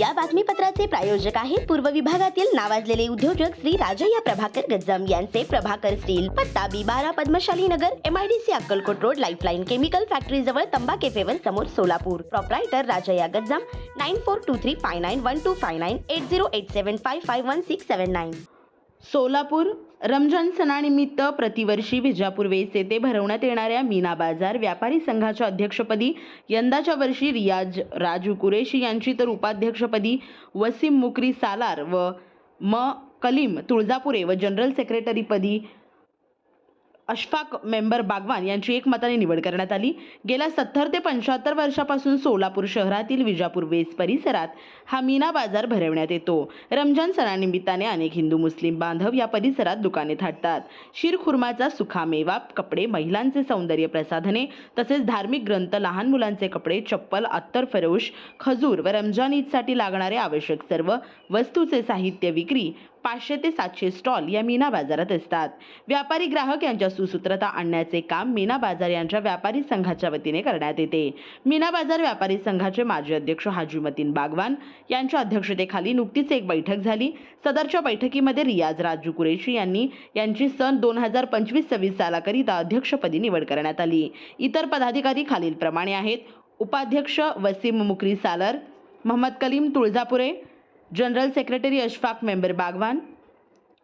या बातमीपत्राचे प्रायोजक आहेत पूर्व विभागातील नावाजलेले उद्योजक श्री राजय्या प्रभाकर गज्जम यांचे प्रभाकर स्टील पत्ता बी बारा Padmashali Nagar MIDC Akkalkot road lifeline chemical factory जवळ तंबा केफेवर समोर Solapur. Proprietor Rajayya Gajjam nine four two three five nine one two five nine eight zero eight seven five five one six seven nine Solapur Ramzan सणानिमित्त प्रतिवर्षी विजापूर वेस येथे भरवण्यात येणाऱ्या मीना बाजार व्यापारी संघाच्या अध्यक्षपदी यंदाच्या वर्षी रियाज राजू कुरेशी यांची तर उपाध्यक्षपदी वसीम मुकरी सालार व म कलीम तुळजापुरे व जनरल सेक्रेटरीपदी अशफाक मेंबर बागवान यांची एकमताने निवड करण्यात आली. गेल्या सत्तर ते पंच्याहत्तर वर्षापासून सोलापूर शहरातील विजापूर वेस परिसरात हा मीना बाजार भरवण्यात येतो. रमजान सणानिमित्ताने अनेक हिंदू मुस्लिम बांधव या परिसरात दुकाने थाटतात. शिरखुर्माचा सुखामेवा कपडे महिलांचे सौंदर्य प्रसाधने तसेच धार्मिक ग्रंथ लहान मुलांचे कपडे चप्पल अत्तर फरोश खजूर व रमजान ईदसाठी लागणारे आवश्यक सर्व वस्तूचे साहित्य विक्री पाचशे ते सातशे स्टॉल या मीना बाजारात असतात. व्यापारी ग्राहक यांच्या सुसूत्रता आणण्याचे काम मीना बाजार यांच्या व्यापारी संघाच्या वतीने करण्यात येते. मीना बाजार व्यापारी संघाचे माजी अध्यक्ष हाजी मतीन बागवान यांच्या अध्यक्षतेखाली नुकतीच एक बैठक झाली. सदरच्या बैठकीमध्ये रियाज राजू कुरेशी यांनी यांची सन दोन हजार पंचवीस सव्वीस सालाकरिता अध्यक्षपदी निवड करण्यात आली. इतर पदाधिकारी खालीलप्रमाणे आहेत. उपाध्यक्ष Wasim Mukri Salar Mohammad Kalim Tuljapure general secretary Ashfaq member Bagwan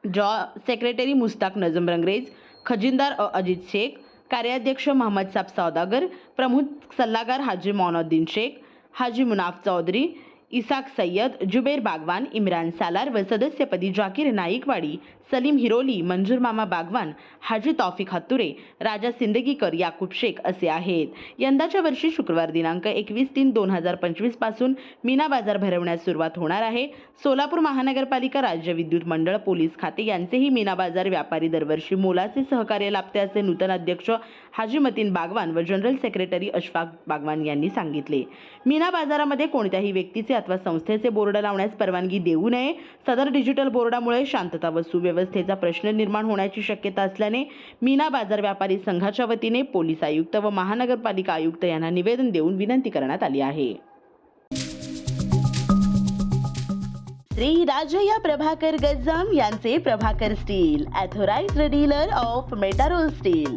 जॉ सेक्रेटरी मुस्ताक नजम रंगरेज खजिनदार अजित शेख कार्याध्यक्ष मोहम्मद साब सौदागर प्रमुख सल्लागार हाजी मौनउद्दीन शेख हाजी मुनाफ चौधरी इसाक सय्यद जुबेर बागवान इम्रान सालार व सदस्यपदी जाकीर नाईकवाडी सलीम हिरोली मंजूर मामा बागवान हाजी तौफिक हत्तुरे राजा सिंदगीकर याकूब शेख असे आहेत. यंदाच्या वर्षी शुक्रवार दिनांक एकवीस तीन दोन हजार पंचवीसपासून मीना बाजार भरवण्यास सुरुवात होणार आहे. सोलापूर महानगरपालिका राज्य विद्युत मंडळ पोलीस खाते यांचेही मीना बाजार व्यापारी दरवर्षी मोलाचे सहकार्य लाभते असे नूतन अध्यक्ष हाजी मतीन बागवान व जनरल सेक्रेटरी अशफाक बागवान यांनी सांगितले. मीना बाजारामध्ये कोणत्याही व्यक्तीचे अथवा संस्थेचे बोर्ड लावण्यास परवानगी देऊ नये. सदर डिजिटल बोर्डामुळे शांतता व सुव्यवस्थेचा प्रश्न निर्माण होण्याची शक्यता असल्याने मीना बाजार व्यापारी संघाच्या वतीने पोलीस आयुक्त व महानगरपालिका आयुक्त यांना निवेदन देऊन विनंती करण्यात आली आहे. श्री राजया प्रभाकर गज्जम यांचे Prabhakar steel authorised dealer of Metarol steel.